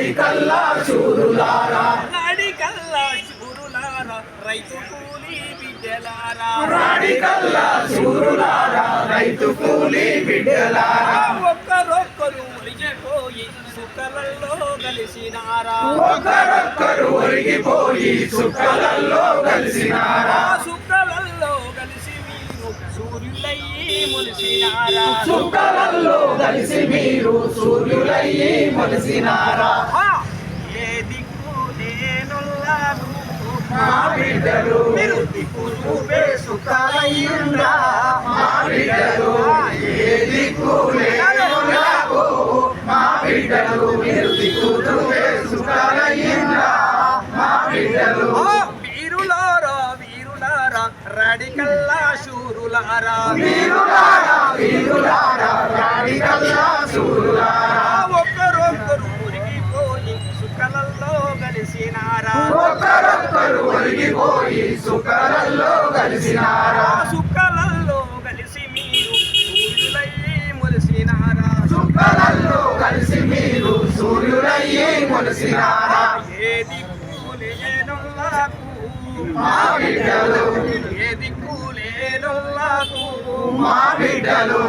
రాడికల్లా చూరులారా రాడికల్లా శూరులారా రైతు కూలీ బిడ్డలారా. రాడికల్లా చూరులారా రైతు కూలి బిడ్డలారా. ఒక్కరొక్కరు ఒలిగిపోయి సుఖలలో కలిసినారా. ఒకరొక్కరు ఒరిగిపోయి సుఖలలో కలిసినారా. సుఖలలో కలిసి మీరు సూర్యులయ్యి మొలిసినారా? ఆ, ఏ దిక్కు నేనున్నాను? మా బిడ్డలు మీరు దిక్కు చూపే శూరులారా వీరులారా వీరులారా రాడికల్లా సూరులారా ఒక్కరొక్కరు మురిగిపోయి కలిసినారా కలిసినారా ఆ కలిసి మీరు సూర్యులయ్యి ములిసినారా సుఖలల్లో కలిసి మీరు సూర్యులయ్యి మొలిసినారా ఏది దిక్కు లేనుల్లాకు మా బిడ్డలు మా బిడ్డలు.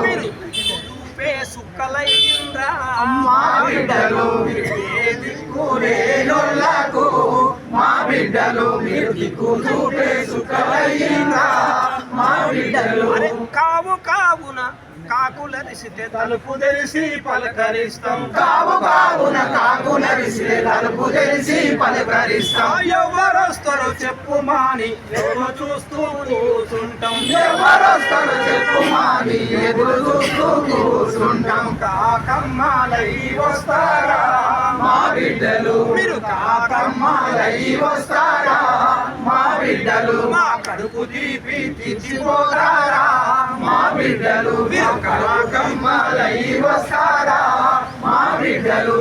మా బిడ్డలు. ఏ దిక్కు లేనోళ్ళకు మా బిడ్డలు. మీరు దిక్కు చూపే సుఖలయ్యిందా మా బిడ్డలు. కావు కావున కాకులరిసితే తలుపు తెలిసి పలకరిస్తాం. కావు కావున కాకున విసిరే తలుపు తెలిసి పలకరిస్తాం. ఎవరొస్తారో చెప్పు మాని ఎవరు చూస్తూ కూర్చుంటాం. ఎవరొస్తారు చెప్పు మాది ఎదురు చూస్తూ కూర్చుంటాం. కాకమ్మాలై వస్తారా? మా బిడ్డలు మీరు కాకమ్మాలై వస్తారా? మా బిడ్డలు మా కడుపు తీపి మా కాకమ్మాలై వస్తారా మా బిడ్డలు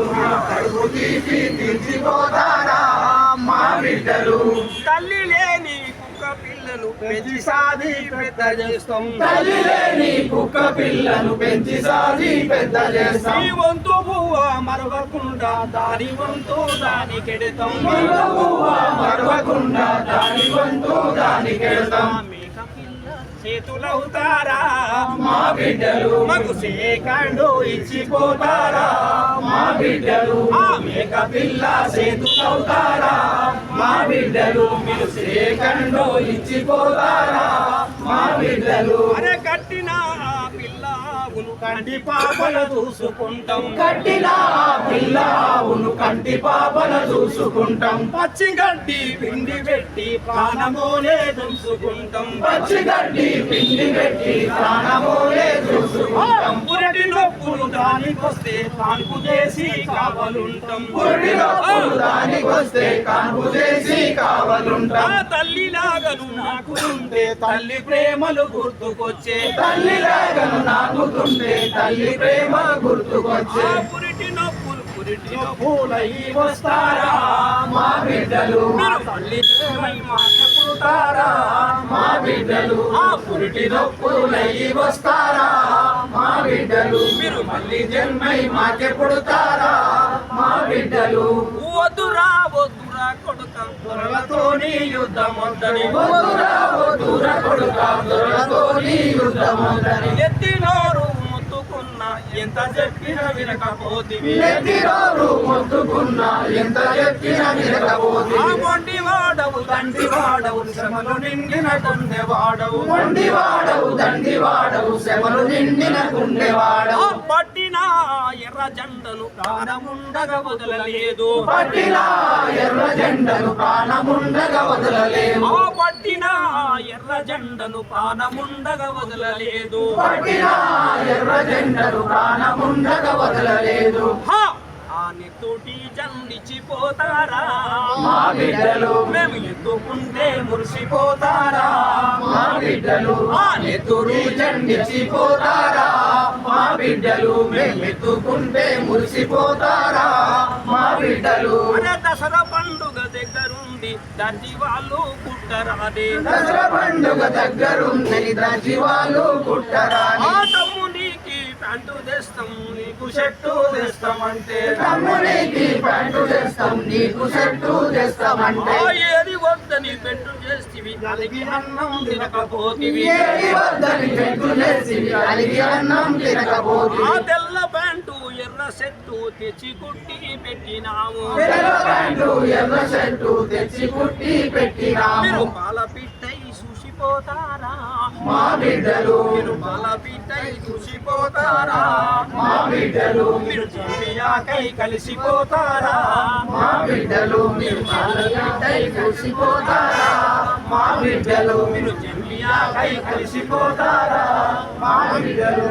కడుపు తీపి తెచ్చిపోతారా మా బిడ్డలు తల్లి లేని కుక్క పిల్లలు పెంచి సాది పెద్ద చేస్తాం. తల్లి లేని కుక్క పిల్లను పెంచి సాది పెద్ద చేస్తాం. ఈ వంతు పువ్వ మరవకుండా దాని వంతు దాని కెడతాం. మరవకుండా దాని వంతు మేక పిల్ల చేతులవుతారా మా బిడ్డలు మగు సేకండు ఇచ్చిపోతారా? మా బిడ్డలు ఆ మేక పిల్ల చేతులవుతారా మా బిడ్డలు మీరు సేకండో ఇచ్చిపోతారా? మా బిడ్డలు అరే పిల్లవును కంటి పాపల చూసుకుంటాం. కట్టిన ఆ పిల్ల ఆవును కంటి పాపన చూసుకుంటాం. పచ్చి గడ్డి పిండి పెట్టి ప్రాణమోనే దుంసుకుంటాం పచ్చిగడ్డి పిండి పెట్టి ప్రాణమోలే చూసుకుంటాం పురటి నొప్పులు దానికొస్తే కాన్పు చేసి కావలుంటాం. పురిటిలో పురు దానికొస్తే కాన్పు చేసి కావలుంటాం. తల్లి లాగను నాకు ఉంటే తల్లి ప్రేమలు గుర్తుకొచ్చే. తల్లి లేగను నాకుతుంటే తల్లి ప్రేమ గుర్తుకొచ్చే. నొప్పులై వస్తారా మా బిడ్డలు? తల్లి మా బిడ్డలు? ఆ పురిటి నొప్పులై వస్తారా? మా బిడ్డలు? మీరు మళ్ళీ జన్మై మాకే పుడతారా? మా బిడ్డలు? వద్దురా వద్దురా కొడుక. దొరలతోని యుద్ధం వద్దని వద్దురా వద్దురా కొడుకా. దొరలతోని యుద్ధమవుదని ఎత్తినోరు ఎంత చెప్పినా వినకపోతివి ఎంత చెప్పినా మొండి వాడవు తండ్రి వాడవు శ్రమలు నిండిన కొండె వాడవు. మొండి వాడవు దండి వాడవు శమలు నిండిన గుండె వాడవు. పట్టిన ఎర్ర జెండను ప్రాణముండగా వదలలేదు. పట్టిన ఎర్ర జెండను ప్రాణముండగా వదలలేము ఆ పట్టిన ఎర్ర జెండను ప్రాణముండగా వదలలేదు. పట్టిన ఎర్ర జెండను ప్రాణముండగా వదలలేదు నెత్తోటి జండిచిపోతారా మా బిడ్డలు మేము ఎత్తుకుంటే మురిసిపోతారా? మా బిడ్డలు నెత్తురు జెండిచిపోతారా మా బిడ్డలు మేమెత్తుకుంటే మురిసిపోతారా? మా బిడ్డలు దసరా పండుగ దగ్గరుండి దర్జీ వాళ్ళు దసరా పండుగ దగ్గరుందని దజీవాలు కుట్టరాని ఆ తమ్మునికి ప్యాంటు తెస్తాం నీకు షర్టు తెస్తామంటే. తమ్మునికి ప్యాంటు తెస్తాం నీకు తెస్తామంటే. ఏది వద్దని పెట్టు చేస్తివి అలిగి అన్నం తినకపోతివి. ఏది వద్దని పెట్టు చేసి అలిగి అన్నం ఆ తినకపోతే తెల్ల ప్యాంటు ఎర్ర సెట్టు తెచ్చి కుట్టి పెట్టినాము ప్యాంటు ఎర్ర తెచ్చి కుట్టి మీరు పెట్టినాము పాల పిట్టై చూసిపోతారా? మా బిడ్డలు మీరు పాల పిట్టై చూసిపోతారా? మా బిడ్డలు మీరు జంబియాకై కలిసిపోతారా? మా బిడ్డలు మీరు పాలకై చూసిపోతారా? మా బిడ్డలు మీరు జంబియాకై కలిసిపోతారా? మా బిడ్డలు